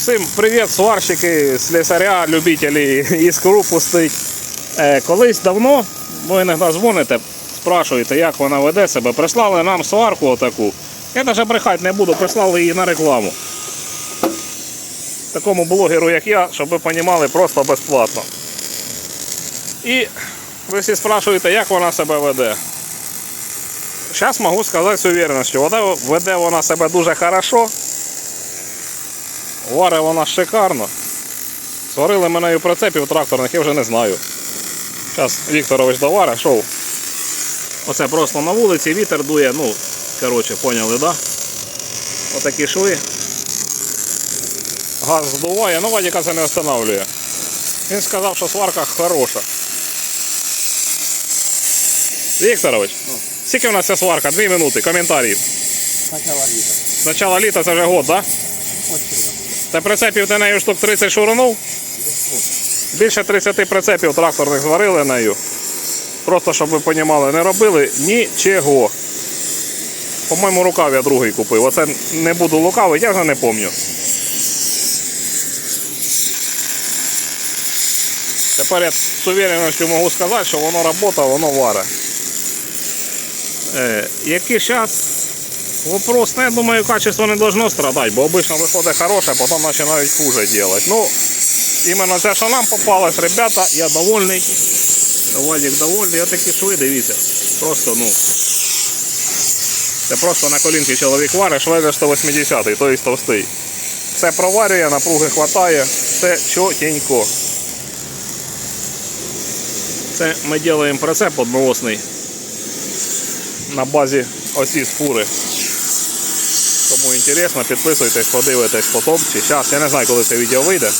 Всім привіт, сварщики, слесаря, любителі іскру пустить. Е, колись давно ви іноді дзвоните, спрашуєте, як вона веде себе. Прислали нам сварку отаку. Я навіть брехати не буду, прислали її на рекламу. Такому блогеру, як я, щоб ви розуміли, просто безплатно. І ви всі спрашуєте, як вона себе веде. Зараз можу сказати з уверенністю, веде вона себе дуже хорошо. Варе вона шикарно. Сварили мене і прицепів тракторних, я вже не знаю. Зараз Вікторович доваре, шов. Оце просто на вулиці вітер дує, ну, коротше, поняли, да? Отакі шви. Газ здуває, ну Вадіка це не встановлює. Він сказав, що сварка хороша. Вікторович, скільки в нас ця сварка? Дві минути, коментарі. Сначала літа. З літа це вже год, так? Да? Ось Та прицепів ти нею штук 30 шурунув. Більше 30 прицепів тракторних зварили нею. Просто щоб ви розуміли, не робили нічого. По-моєму, рукав я другий купив. Оце не буду лукавити, я вже не пам'ятаю. Тепер я з увереністю можу сказати, що воно працює, воно варе. Е, який зараз Вопрос, ну, я думаю, качество не должно страдать, бо обычно виходить хороше, потім починають хуже делать. Ну, іменно це, що нам попалось, ребята, я довольний. Вадик довольний, отакі шви, дивіться. Просто, ну. Це просто на колінки чоловік варить, шведе 180-й, той товстий. Все проварює, напруги хватає, все чотенько. Це ми робимо прицеп одноосний на базі осі з фури. Кому інтересно, підписуйтесь, подивитесь потім чи зараз. Я не знаю, коли це відео вийде.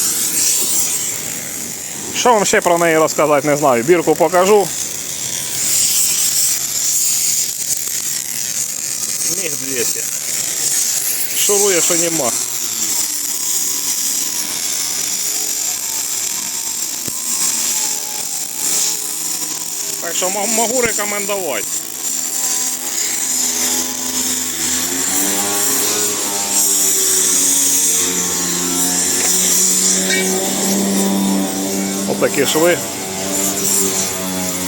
Що вам ще про неї розказати, не знаю. Бірку покажу. Міг 200. Шурує, що нема. Так що мо- можу рекомендувати. Отакі шви.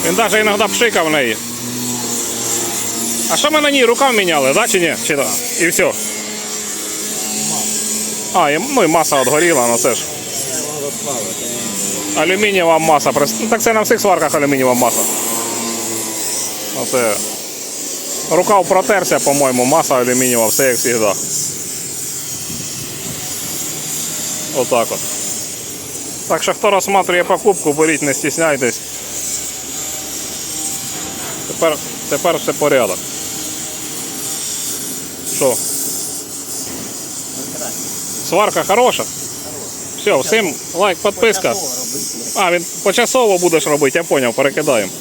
Він навіть іноді пшикав в неї. А що ми на ній рукав міняли, да, чи ні? Чи то? І все. А, і, ну і маса отгоріла, ну це ж. Алюмінієва маса. Ну, так це на всіх сварках алюмінієва маса. Оце. Рукав протерся, по-моєму, маса алюмінієва, все як завжди. Отак от. Так що хто розсматриває покупку, беріть, не стісняйтесь. Тепер, тепер все порядок. Що? Сварка хороша? Все, всім лайк, підписка. А, він почасово будеш робити, я зрозумів, перекидаємо.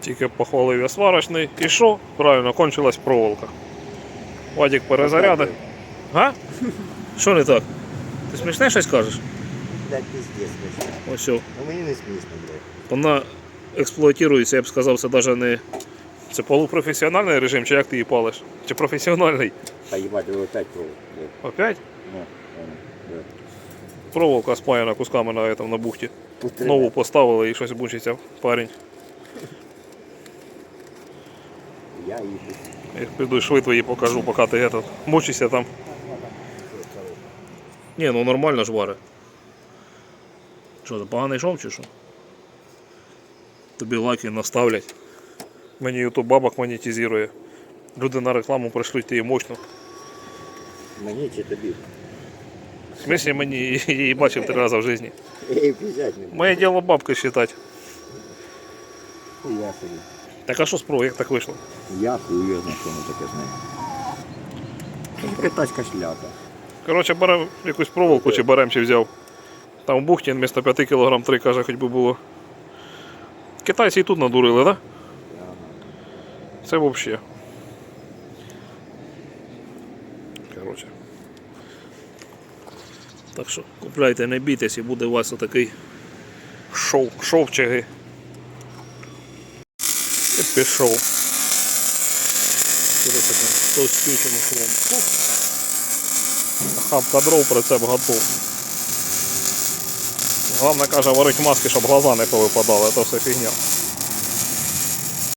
Тільки похвалив я сварочний. І що? Правильно, кончилась проволока. Вадик перезарядив. А? Що не так? Ти смішне щось кажеш? Блядь, пиздец, блядь. Ось що. Ну мені не смішно, блядь. Вона експлуатується, я б сказав, це навіть не. Це полупрофесіональний режим, чи як ти її палиш? Чи професіональний? Та їбать, ви опять провод, блядь. Опять? Ну, блядь. Проволока спаяна кусками на, этом, на бухті. Тут Нову поставили і щось бучиться парень. Я їду. Я піду шви твої покажу, поки ти этот, мучишся там. Ні, ну нормально ж варе. Що, це поганий шов чи що? Тобі лайки наставлять. Мені ютуб бабок монетизує. Люди на рекламу пришлють ти її мощно. Мені чи тобі? В смысле мені її бачив три рази в житті. Я її взяти не можу. Моє діло бабки считати. Хуя собі. Так а що спро, як так вийшло? Я хуя знаю, що воно таке знає. Китайська шляпа. Коротше, беремо якусь проволоку, чи беремо, чи взяв. Там бухті вмісто 5 кг 3, каже, хоч би було. Китайці і тут надурили, так? Да? Це взагалі. Коротше. Так що купляйте, не бійтесь і буде у вас отакий шов, шовчаги. І пішов. Таким товстючим швом. Хапка дров, прицеп готов. Головне каже, варить маски, щоб глаза не повипадали, то все фігня.